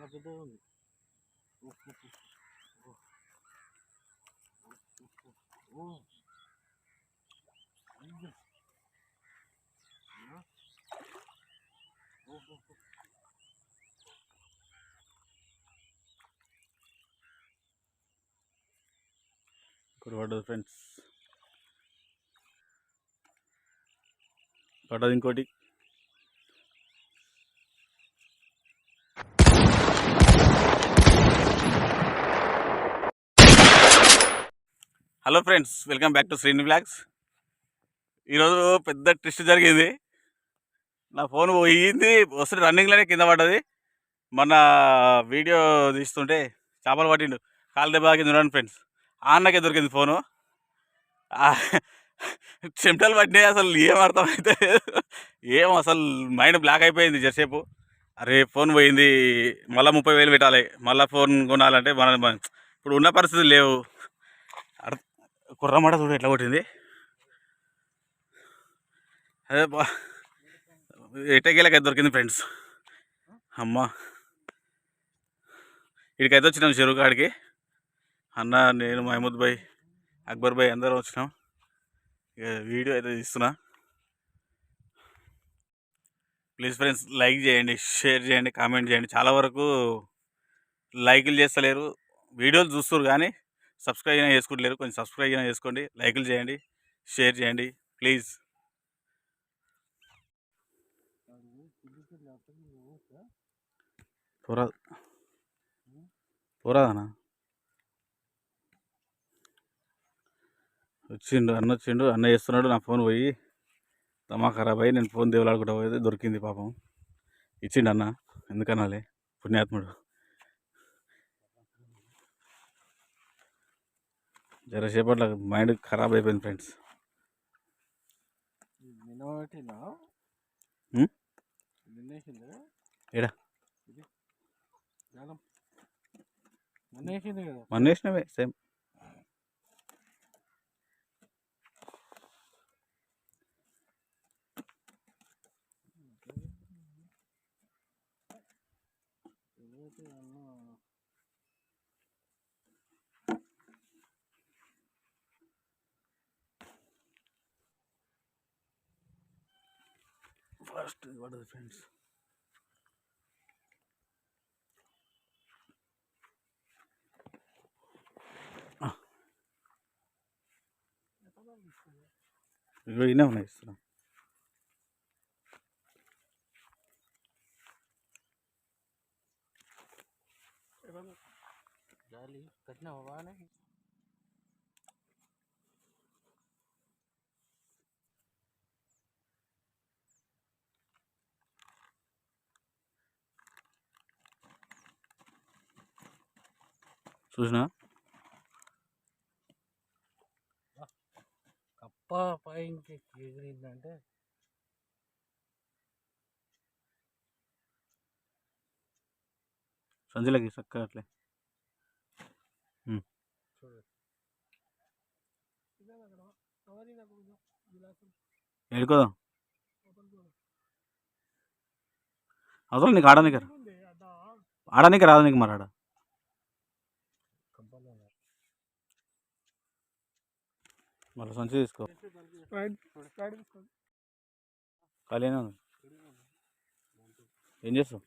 చాలా పెద్దగా ఉంది ఉఫ్, ఉఫ్, ఉఫ్. ఓ. ఉఫ్, ఉఫ్, ఉఫ్. ఓ. అయ్యో. ఆ? ఉఫ్, ఉఫ్, ఉఫ్. ఇక్కడ పడ్డది ఫ్రెండ్స్ పడ్డది ఇంకోటి hello friends welcome back to Srini blogs ఈరోజు పెద్ద ట్విస్ట్ జరిగింది. నా ఫోన్ పోయింది వస్తే రన్నింగ్లోనే కింద పడ్డది. మొన్న వీడియో తీస్తుంటే చేపలు పట్టిండు. కాలు దెబ్బ కింద ఉన్నాను ఫ్రెండ్స్. ఆ అన్నకే దొరికింది ఫోను. చెమటలు పట్టినాయి అసలు ఏం అర్థమైతే ఏం అసలు మైండ్ బ్లాక్ అయిపోయింది జరసేపు. అరే ఫోన్ పోయింది మళ్ళీ ముప్పై వేలు పెట్టాలి. మళ్ళీ ఫోన్ కొనాలంటే మన ఇప్పుడు ఉన్న పరిస్థితులు లేవు. కుర్రమాట చూడు ఎట్లా కొట్టింది? అదే బా ఎట్టకెళ్ళకైతే దొరికింది ఫ్రెండ్స్. అమ్మ. ఇక్కడికైతే వచ్చినాం చెరువు కాడికి. అన్న నేను మహమూద్ భాయ్ అక్బర్ భాయ్ అందరం వచ్చినాం. ఇక వీడియో అయితే తీస్తున్నా. ప్లీజ్ ఫ్రెండ్స్ లైక్ చేయండి షేర్ చేయండి కామెంట్ చేయండి. చాలా వరకు లైకులు చేస్తలేరు. వీడియోలు చూస్తారు కానీ సబ్స్క్రైబ్ అయినా చేసుకోవట్లేరు కొంచెం సబ్స్క్రైబ్ అయినా చేసుకోండి. లైకులు చేయండి. షేర్ చేయండి. ప్లీజ్. పోరా. పోరాదనా వచ్చిండు అన్న వచ్చిండు అన్న చేస్తున్నాడు. నా ఫోన్ పోయి తమా ఖరాబ్ అయ్యి నేను ఫోన్ దేవులాడుకుంటా పోతే దొరికింది పాపం. ఇచ్చిండు అన్న. ఎందుకనాలి పుణ్యాత్ముడు. జరసేపట్ల మైండ్ ఖరాబ్ అయిపోయింది ఫ్రెండ్స్. ఏడా? మొన్న వేసినవే same. ఫస్ట్ పడదు ఫ్రెండ్స్ ఇగో ఇన్నే ఉన్నాయి ఇస్తున్నా జాలి కట్టినావా బాగానే చూసినా? కప్ప పైకి ఎగిరిందంటే. సంచులకి చక్కగా అట్లే. చూడు. ఎడుకోదాం అవసరం నీకు ఆడనికి ఆడనికి రాదు నీకు మరి ఆడ. మళ్ళీ సంచి తీసుకో. ఖాళీనే ఉంది ఏం చేస్తావు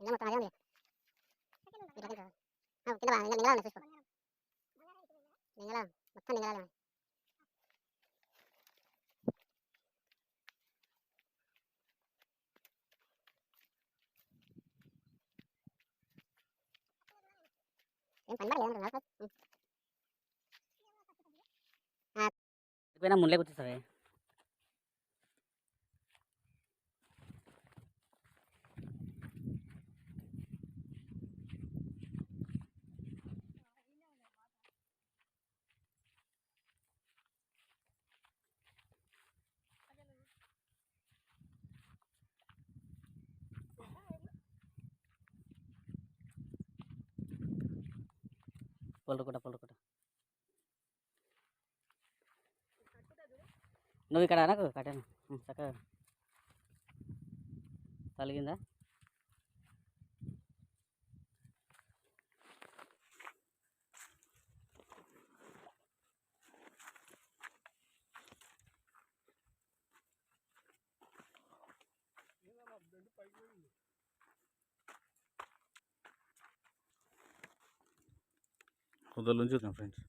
మొత్తం మింగళ మొత్తం మింగళాలు ఉన్నాయి. ఏం పొల్లుకుంటా పొల్లుకుంటా నువ్వు ఇక్కడ నాకు కట్టాను. చక్కగా. తలిగిందా? నుంచి చూద్దాం ఫ్రెండ్స్.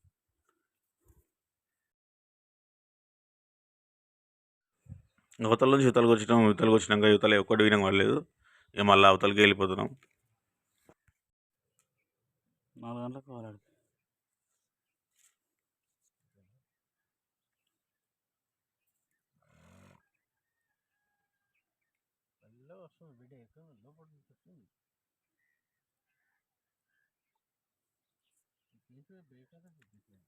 అవతల నుంచి యువతలకు వచ్చినాం యువతలకు వచ్చినాక యువతలు ఒక్కటి వినం పడలేదు ఇక మళ్ళీ అవతలకి వెళ్ళిపోతున్నాం. నాలుగు గంటలకు పోవాలి ಬೇಕಾದ ಸುದ್ದಿ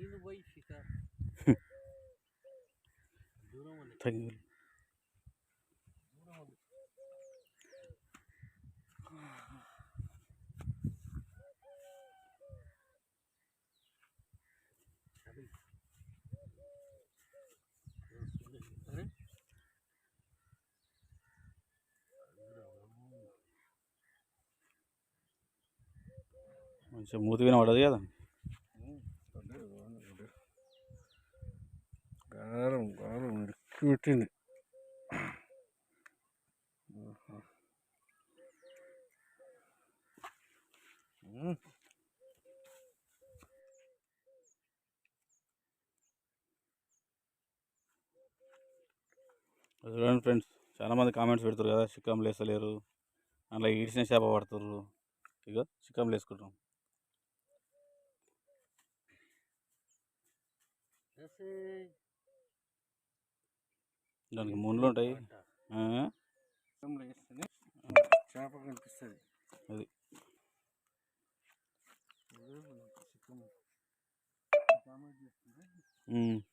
Sino ba yung shika? Duro mo na. మంచిగా మూతి వినపడదు కదా. గారం గారం ఇరికి పెట్టింది చూడండి ఫ్రెండ్స్ చాలామంది కామెంట్స్ పెడతారు కదా చిక్కం లేసలేరు అట్లా ఈడ్చిన చేప పడుతుర్రు ఇక చిక్కం వేసుకుంటాం దానికి ముళ్ళు ఉంటాయి. చేప కనిపిస్తుంది. అది. ఉమ్. ఏందన్నా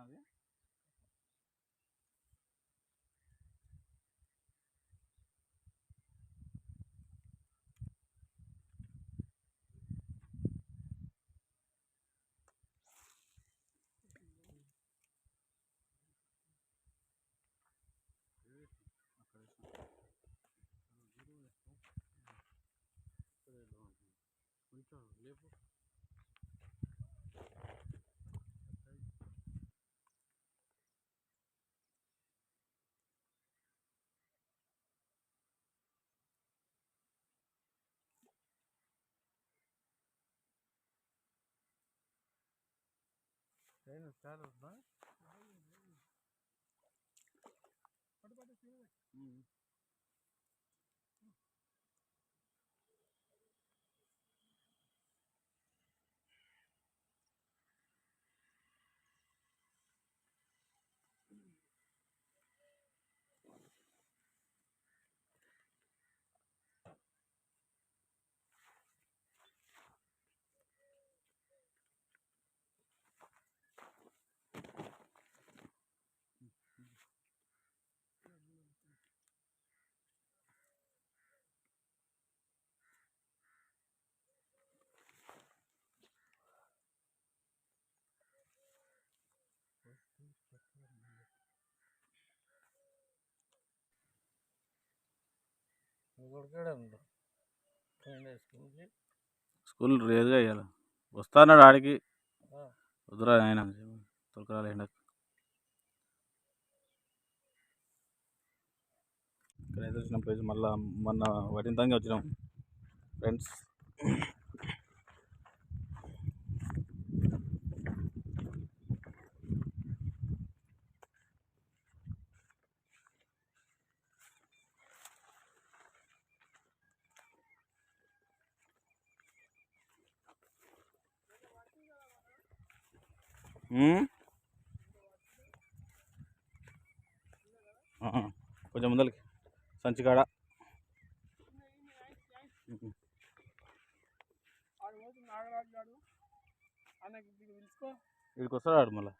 అది? కొంచెం లేపు ఉందా కొడుకాడే ఉండు స్కూల్కి స్కూల్ రేదుగా ఇవ్వాలి వస్తాన్నాడు ఆడికి. వద్దురా ఆయన తొలకరాలు ఎండకు. ఇక్కడైతే వచ్చిన ప్లేస్ మళ్ళా మొన్న వరింతంగా వచ్చినాం. ఫ్రెండ్స్ కొంచెం ముందరికి సంచికాడ. ఇక్కడికి వస్తాడు మళ్ళీ?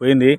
పోయింది?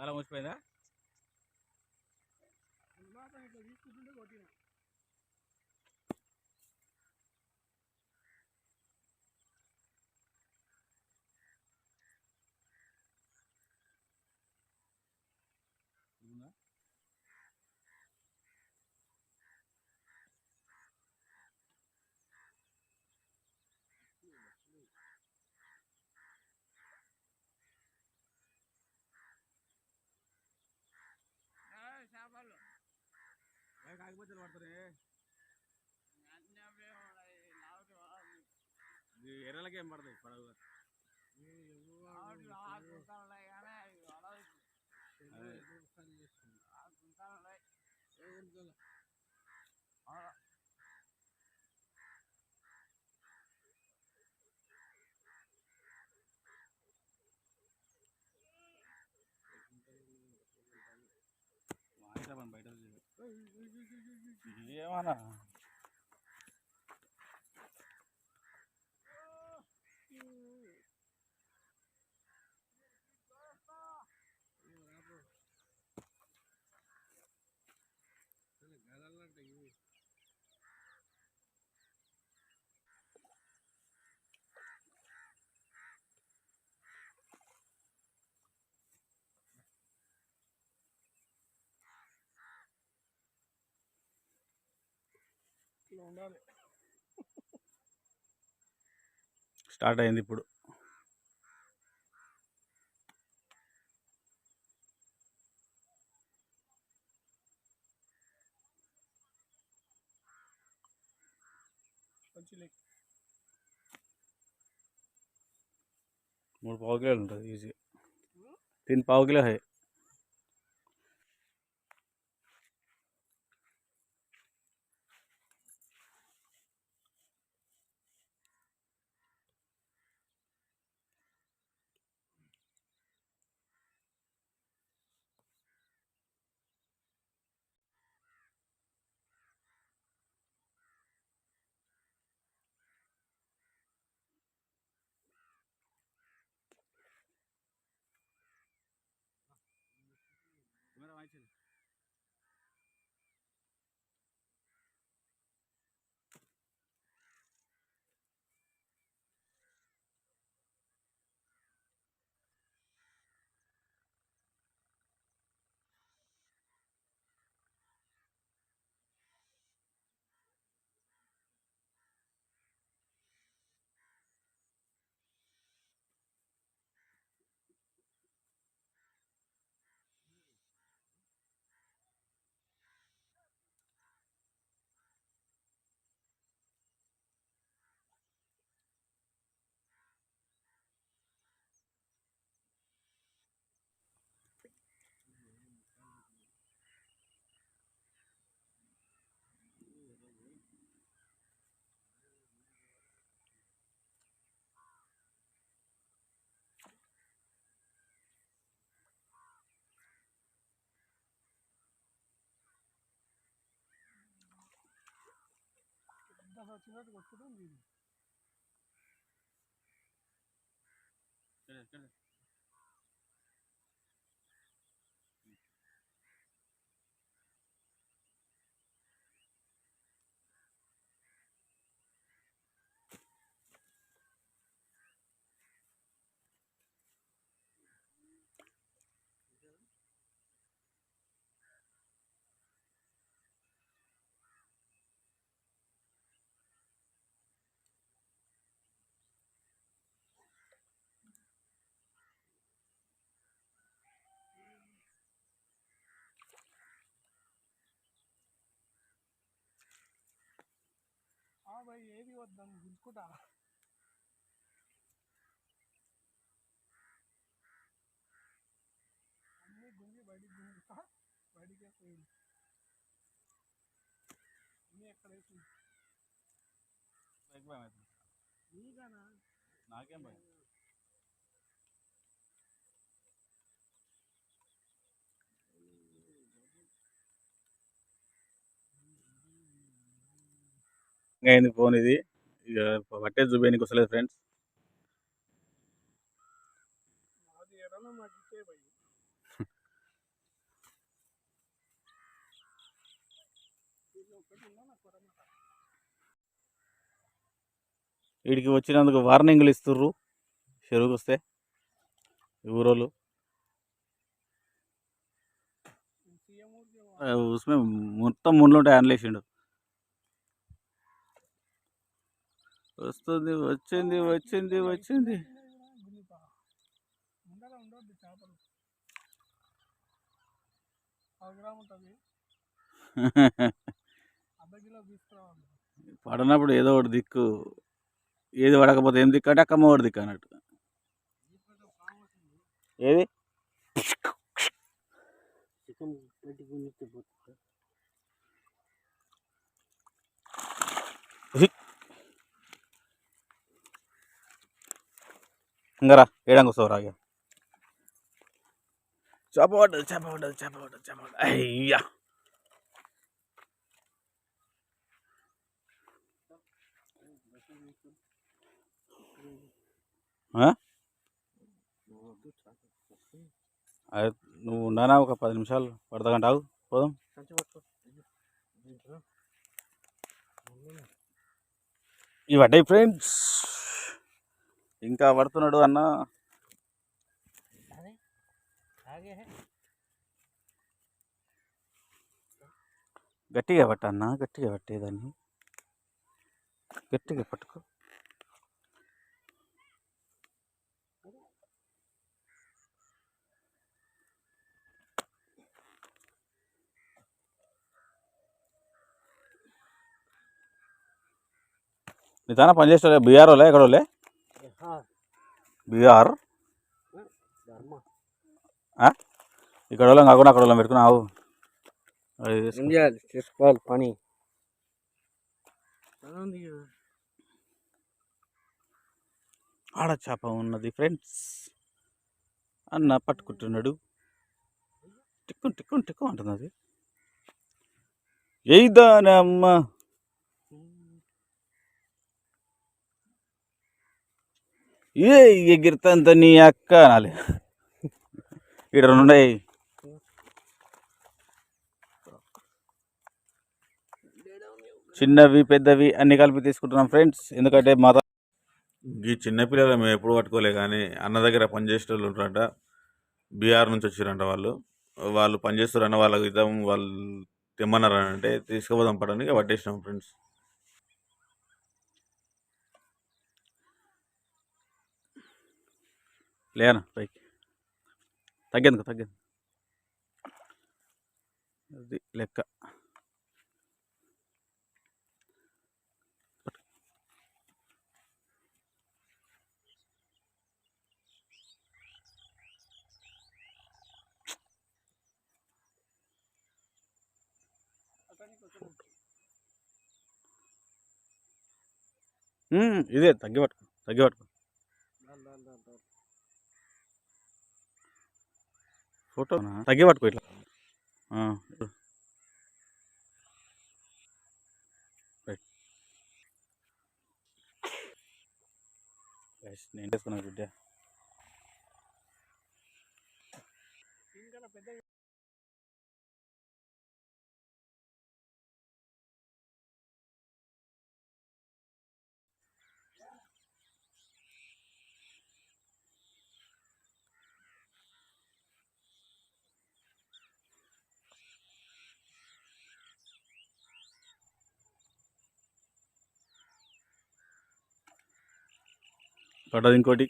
గాలం వచ్చిపోయిందా ఇట్లా తీసుకుంటుంటే కొట్టిన చేపలు కాకపోతే పడతారే? ఎర్రలకి పడతాయి? పడవ gì vậy mà nào ఉండాలి. స్టార్ట్ అయింది ఇప్పుడు. మూడు పావు కిలోలు ఉంటుంది ఈజీగా. దీని పావు కిలో హై. అసలు వచ్చినట్టు కొట్టుకుంటాం ఇది భయ్ ఏది వద్దాం గుంజుకుంటా. అన్నీ గుంజి బయటికి గుంజుతా బయటికి పోయింది. అన్నీ ఎక్కడ వేసి నీగానా నాకేం భయం. అయింది ఫోన్ ఇది. ఇక పట్టే చూపేయడానికి వస్తలేదు ఫ్రెండ్స్. వీడికి వచ్చినందుకు వార్నింగ్లు ఇస్తుర్రు. చెరువుకు వస్తే ఊరోళ్ళు. మొత్తం ముండ్లు ఉంటాయి అనలేసిండు. వస్తుంది వచ్చింది వచ్చింది వచ్చింది. పడనప్పుడు ఏదో ఒకటి దిక్కు. ఏది పడకపోతే ఏం దిక్కు అంటే అక్కమ్మ ఒకటి దిక్కు అన్నట్టు. ఏది చికెన్ పెట్టి గుంజితే పోతుంది ఇంకరా ఏడంగా వస్తావు రాగా చేప పడ్డది చేప పడ్డది చేప పడ్డది చేప పడ్డది అయ్యా నువ్వు ఉన్నానా ఒక పది నిమిషాలు పడతా ఆగు పోదాం కంచి పట్టుకో దీంట్లో ఇవి పడ్డాయి ఫ్రెండ్స్ ఇంకా పడుతున్నాడు అన్న. గట్టిగా పట్టు అన్న గట్టిగా పట్టేదాన్ని గట్టిగా పట్టుకో. నీ తాన పనిచేస్తా బీఆర్ వాళ్ళే ఎక్కడ వాళ్ళే బీఆర్? ఇక్కడ వాళ్ళం కాకుండా అక్కడ వాళ్ళం పెట్టుకున్నావు చేసుకోవాలి పని. ఆడ చేప ఉన్నది ఫ్రెండ్స్. అన్న పట్టుకుంటున్నాడు. టిక్కు టిక్కు టిక్కు అంటున్నది. ఎయిదానమ్మ ఏ ఎగిరితంత నీ అక్క అనాలి. ఇక్కడ రెండు ఉన్నాయి చిన్నవి పెద్దవి అన్ని కలిపి తీసుకుంటున్నాం ఫ్రెండ్స్. ఎందుకంటే మా ఈ చిన్నపిల్లలు మేము ఎప్పుడు పట్టుకోలే కానీ అన్న దగ్గర పనిచేసే వాళ్ళు ఉంటారంట. బీహార్ నుంచి వచ్చిరంట వాళ్ళు. వాళ్ళు పనిచేస్తారన్న వాళ్ళకి ఇద్దాం వాళ్ళు తెమ్మన్నారంటే తీసుకుపోదాం పడడానికి పట్టేసినాం ఫ్రెండ్స్. లేనా పైకి. తగ్గేందుకు తగ్గేందుకు అది లెక్క. ఇదే తగ్గి పట్టుకో తగ్గి పట్టుకో. ఫోటో తగ్గి పట్టుకో ఇట్లా. నేను చేసుకున్నాను బిడ్డ. పడ్డది ఇంకోటి.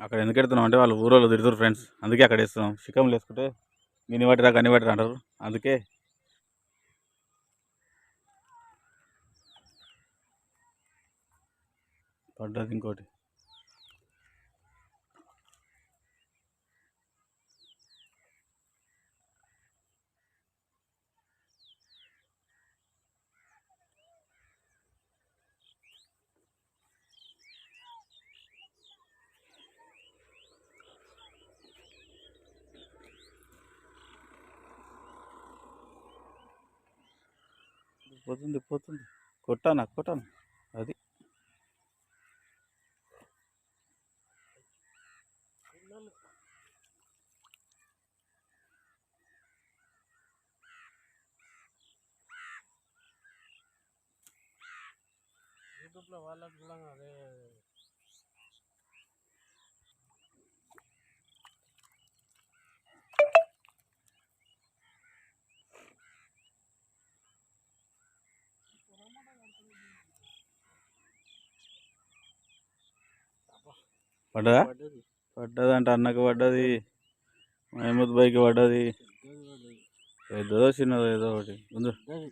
అక్కడ ఎందుకు ఎడుతున్నాం అంటే వాళ్ళు ఊరోళ్ళు తిడుతురు ఫ్రెండ్స్. అందుకే అక్కడ వేస్తున్నాం. చికెన్లు వేసుకుంటే మిని వాటిరా కని వాటిరా అంటారు. అందుకే. పడ్డది ఇంకోటి. పోతుంది పోతుంది. కొట్టాను కొట్టాను? అది. యూట్యూబ్లో వాళ్ళకి కూడా అదే పడ్డదా? పడ్డది. అంటే అన్నకు పడ్డది మహమూద్ బైకి పడ్డది. పెద్దదో చిన్నదో ఏదో ఒకటి. ముందు పెద్దది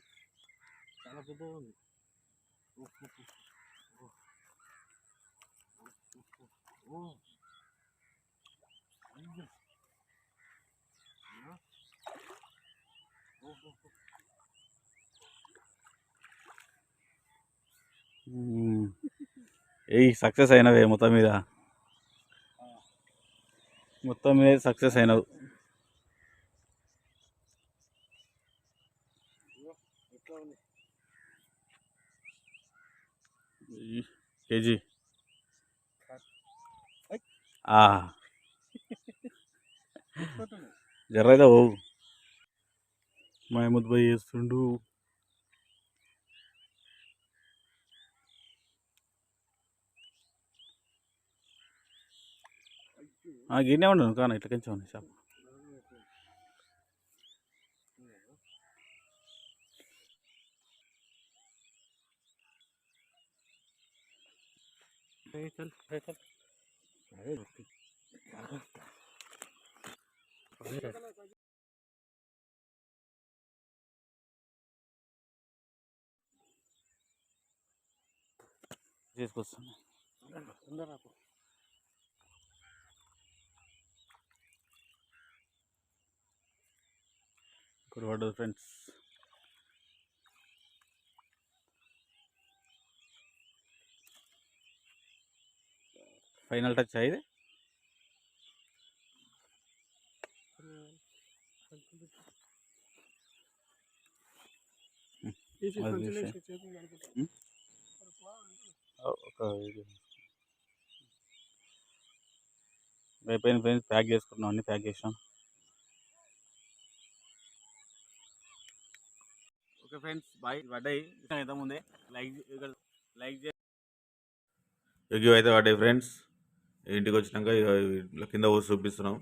చాలా పెద్దగా ఉంది. ఉఫ్, మొత్తం మీద సక్సెస్ అయినవు కేజీ. తీసుకుంటున్నాయి. జర్రైతే ఓ మహమూద్ భాయ్ చేస్తుండు. గిన్నె ఉండను కానీ ఇట్లా కొంచెం ఉంది షాప్ తీసుకొస్తాను తొందరగా రా పో. ఇక్కడ పడ్డది ఫ్రెండ్స్ ఫైనల్ టచ్ అయ్యేది తీసి అది సంచిలో తీసే. వేసి చేతులు కడుగుతా. ఉం? ఒక ఇది అయిపోయిన ఫ్రెండ్స్ ప్యాక్ చేసుకున్నాం అన్ని ప్యాక్ చేసాం ఫ్రెండ్స్ బాయ్ పడ్డాయి ఎంత ముందే. లైక్ లైక్ చే అయితే పడ్డాయి ఫ్రెండ్స్ ఇంటికి వచ్చినాక ఇక ఇట్లా కింద పోసి చూపిస్తున్నాం.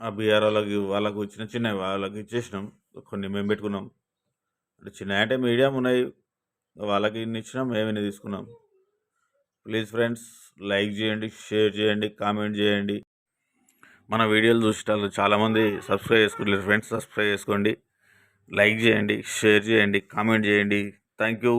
ఆ బీఆర్ వాళ్ళకి వాళ్ళకు వచ్చిన చిన్న వాళ్ళకి ఇచ్చేసినాం. కొన్ని మేము పెట్టుకున్నాం. అంటే చిన్న అంటే మీడియం ఉన్నాయి. వాళ్ళకి ఇన్ని ఇచ్చినాం మేము తీసుకున్నాం. ప్లీజ్ ఫ్రెండ్స్ లైక్ చేయండి షేర్ చేయండి కామెంట్ చేయండి. మన వీడియోలు చూసేటాళ్ళు చాలామంది సబ్స్క్రైబ్ చేసుకోండి ఫ్రెండ్స్ సబ్స్క్రైబ్ చేసుకోండి. లైక్ చేయండి షేర్ చేయండి కామెంట్ చేయండి. Thank you